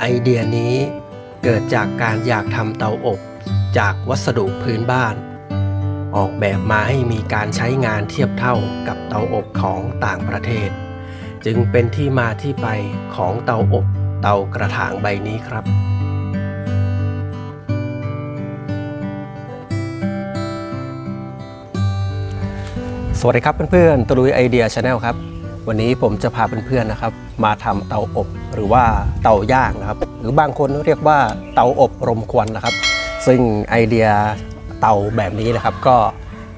ไอเดียนี้เกิดจากการอยากทำเตาอบจากวัสดุพื้นบ้าน ออกแบบมาให้มีการใช้งานเทียบเท่ากับเตาอบของต่างประเทศ จึงเป็นที่มาที่ไปของเตาอบเตากระถางใบนี้ครับสวัสดีครับเพื่อนๆตะลุยไอเดียชาแนลครับ วันนี้ผมจะพาเพื่อนๆนะครับ มาทำเตาอบหรือว่าเตาย่างนะครับ หรือบางคนเรียกว่าเตาอบรมควันนะครับ ซึ่งไอเดียเตาแบบนี้นะครับ ก็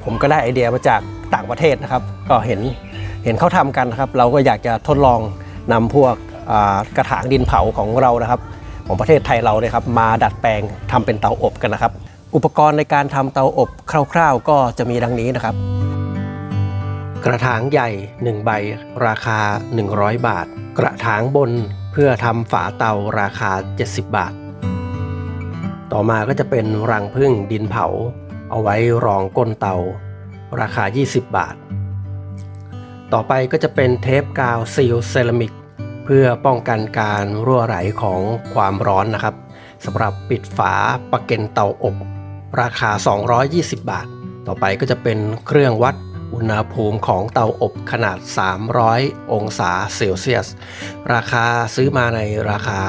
ผมก็ได้ไอเดียมาจากต่างประเทศนะครับ ก็เห็นเห็นเขาทำกันนะครับ เราก็อยากจะทดลองนำพวกกระถางดินเผาของเรานะครับ ของประเทศไทยเราเนี่ยครับมาดัดแปลงทำเป็นเตาอบกันนะครับ อุปกรณ์ในการทำเตาอบคร่าว ๆ ก็จะมีดังนี้นะครับ กระถางใหญ่ 1 ใบ ราคา 100 บาท กระถางบนเพื่อทำฝาเตาราคา 70 บาท ต่อมาก็จะเป็นรังพึ่งดินเผา เอาไว้รองก้นเตา ราคา 20 บาท ต่อไปก็จะเป็นเทปกาวซีลเซรามิก เพื่อป้องกันการรั่วไหลของความร้อนนะครับสำหรับปิดฝาปะเก็นเตาอบ ราคา 220 บาท ต่อไปก็จะเป็นเครื่องวัด อุณหภูมิของเตาอบขนาด 300 องศาเซลเซียส ราคาซื้อมาในราคา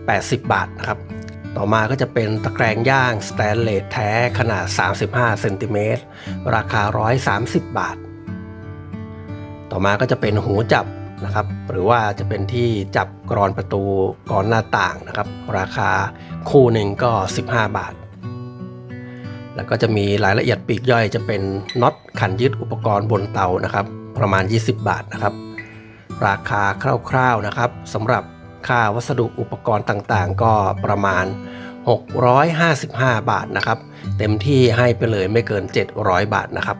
80 บาทนะครับ ต่อมาก็จะเป็นตะแกรงย่างสแตนเลสแท้ขนาด 35เซนติเมตรราคา 130 บาท ต่อมาก็จะเป็นหูจับนะครับหรือว่าจะเป็นที่จับกรอนประตูกรอนหน้าต่างนะครับ ราคาคู่หนึ่งก็ 15 บาท แล้วก็จะมีรายละเอียดปีกย่อยจะเป็นน็อตขันยึดอุปกรณ์บนเตานะครับ ประมาณ 20 บาทนะครับ ราคาคร่าวๆนะครับสำหรับค่าวัสดุอุปกรณ์ต่างๆ ก็ประมาณ 655 บาทนะครับ เต็มที่ให้ไปเลยไม่เกิน 700 บาทนะครับ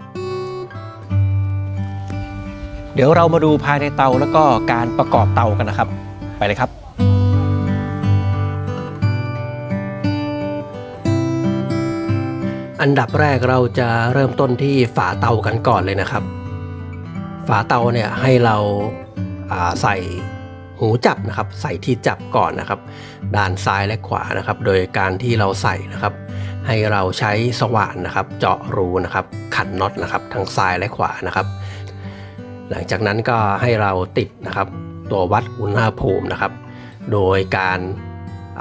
เดี๋ยวเรามาดูภายในเตาแล้วก็การประกอบเตากันนะครับ ไปเลยครับ อันดับแรกเราจะเริ่มต้นที่ฝาเตากันก่อนเลยนะครับ ฝาเตาเนี่ยให้เราาใส่หูจับนะครับ ใส่ที่จับก่อนนะครับ ด้านซ้ายและขวานะครับ โดยการที่เราใส่นะครับ ให้เราใช้สว่านนะครับ เจาะรูนะครับ ขันน็อตนะครับ ทั้งซ้ายและขวานะครับ หลังจากนั้นก็ให้เราติดนะครับ ตัววัดอุณหภูมินะครับ โดยการ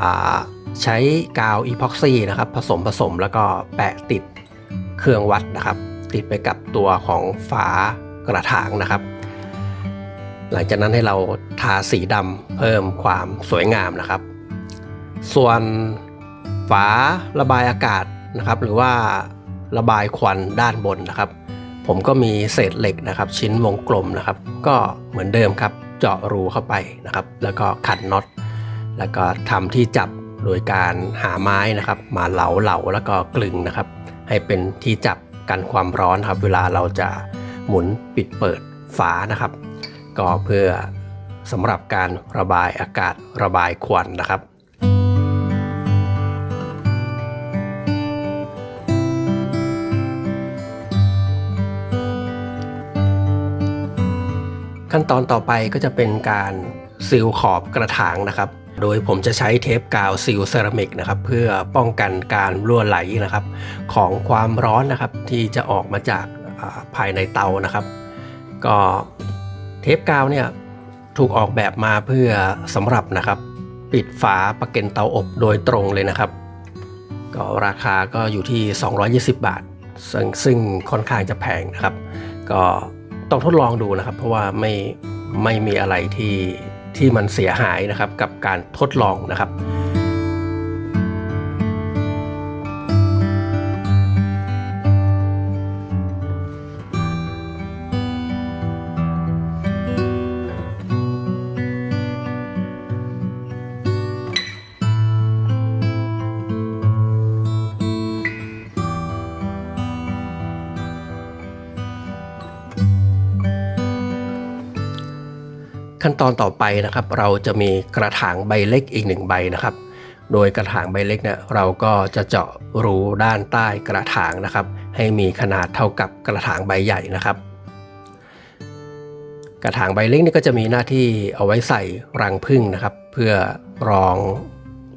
อ่า ใช้กาวอีพ็อกซี่นะครับ ผสมผสมแล้วก็แปะติดเครื่องวัดนะครับ ติดไปกับตัวของฝากระถางนะครับ หลังจากนั้นให้เราทาสีดำเพิ่มความสวยงามนะครับ ส่วนฝาระบายอากาศนะครับ หรือว่าระบายควันด้านบนนะครับ ผมก็มีเศษเหล็กนะครับ ชิ้นวงกลมนะครับ ก็เหมือนเดิมครับ เจาะรูเข้าไปนะครับ แล้วก็ขันน็อตแล้วก็ทำที่จับ โดยการหาไม้นะครับ มาเหลาเหลาแล้วก็กลึงนะครับ ให้เป็นที่จับกันความร้อนครับ เวลาเราจะหมุนปิดเปิดฝานะครับ ก็เพื่อสำหรับการระบายอากาศระบายควันนะครับขั้นตอนต่อไปก็จะเป็นการซีลขอบกระถางนะครับ โดยผมจะใช้เทปกาวซีลเซรามิกนะครับเพื่อป้องกันการรั่วไหลนะครับของความร้อนนะครับที่จะออกมาจากาภายในเตานะครับ ก็เทปกาวเนี่ยถูกออกแบบมาเพื่อสำหรับนะครับ ปิดฝาปะเก็นเตาอบโดยตรงเลยนะครับ ก็ราคาก็อยู่ที่ 220 บาท ซึ่งซึ่งค่อนข้างจะแพงนะครับ ก็ต้องทดลองดูนะครับ เพราะว่าไม่ไม่มีอะไรที่ ที่มันเสียหายนะครับกับการทดลองนะครับ ขั้นตอนต่อไปนะครับ เราจะมีกระถางใบเล็กอีกหนึ่งใบนะครับ โดยกระถางใบเล็กเนี่ยเราก็จะเจาะรูด้านใต้กระถางนะครับ ให้มีขนาดเท่ากับกระถางใบใหญ่นะครับ กระถางใบเล็กนี่ก็จะมีหน้าที่เอาไว้ใส่รังผึ้งนะครับ เพื่อรอง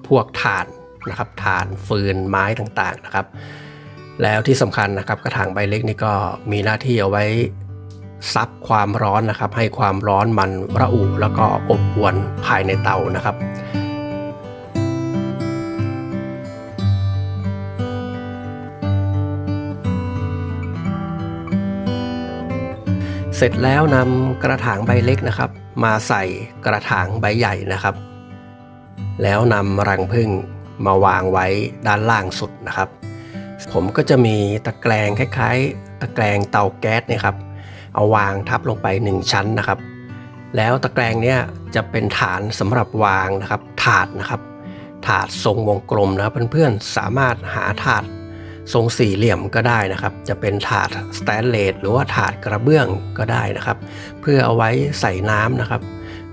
พวกถ่านนะครับถ่านฟืนไม้ต่างๆนะครับ แล้วที่สำคัญนะครับ กระถางใบเล็กนี่ก็มีหน้าที่เอาไว้ ซับความร้อนนะครับ ให้ความร้อนมันระอุแล้วก็อบอวนภายในเตานะครับเสร็จแล้วนำกระถางใบเล็กนะครับ มาใส่กระถางใบใหญ่นะครับ แล้วนำรังผึ้งมาวางไว้ด้านล่างสุดนะครับ ผมก็จะมีตะแกรงคล้ายๆ ตะแกรงเตาแก๊สนยครับ เอาวางทับลงไป 1 ชั้นนะครับ แล้วตะแกรงเนี้ยจะเป็นฐานสำหรับวางนะครับ ถาดนะครับ ถาดทรงวงกลมนะครับเพื่อนๆสามารถหาถาดทรงสี่เหลี่ยมก็ได้นะครับ จะเป็นถาดสแตนเลสหรือว่าถาดกระเบื้องก็ได้นะครับ เพื่อเอาไว้ใส่น้ำนะครับ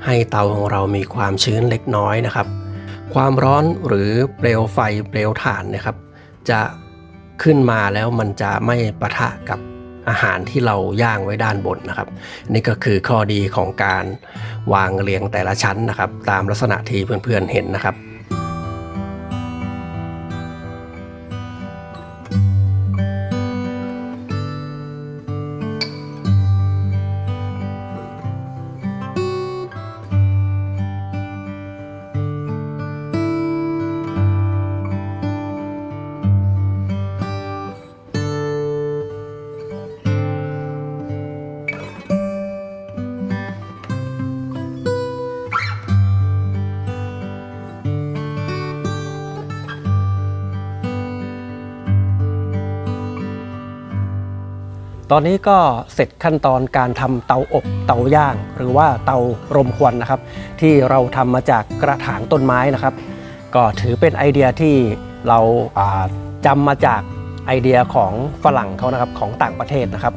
ให้เตาของเรามีความชื้นเล็กน้อยนะครับ ความร้อนหรือเปลวไฟเปลวถ่านนะครับ จะขึ้นมาแล้วมันจะไม่ปะทะกับ อาหารที่เราย่างไว้ด้านบนนะครับ นี่ก็คือข้อดีของการวางเรียงแต่ละชั้นนะครับ ตามลักษณะที่เพื่อนๆเห็นนะครับ ตอนนี้ก็เสร็จขั้นตอนการทำเตาอบเตาย่าง หรือว่าเตารมควันนะครับ ที่เราทำมาจากกระถางต้นไม้นะครับ ก็ถือเป็นไอเดียที่เราาจำมาจากไอเดียของฝรั่งเขานะครับของต่างประเทศนะครับ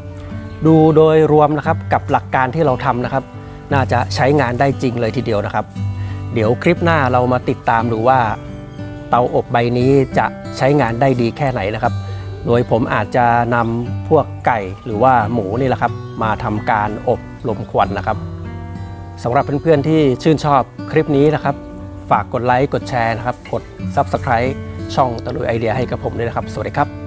ดูโดยรวมนะครับกับหลักการที่เราทำนะครับ น่าจะใช้งานได้จริงเลยทีเดียวนะครับ เดี๋ยวคลิปหน้าเรามาติดตามดูว่า เตาอบใบนี้จะใช้งานได้ดีแค่ไหนนะครับ โดยผมอาจจะนำพวก ไก่หรือว่าหมูนี่แหละครับ มาทำการอบลมควันนะครับสำหรับเพื่อนๆที่ชื่นชอบคลิปนี้นะครับ ฝากกดไลค์กดแชร์นะครับ กด Subscribe ช่องตะลุยไอเดียให้กับผมด้วยนะครับ สวัสดีครับ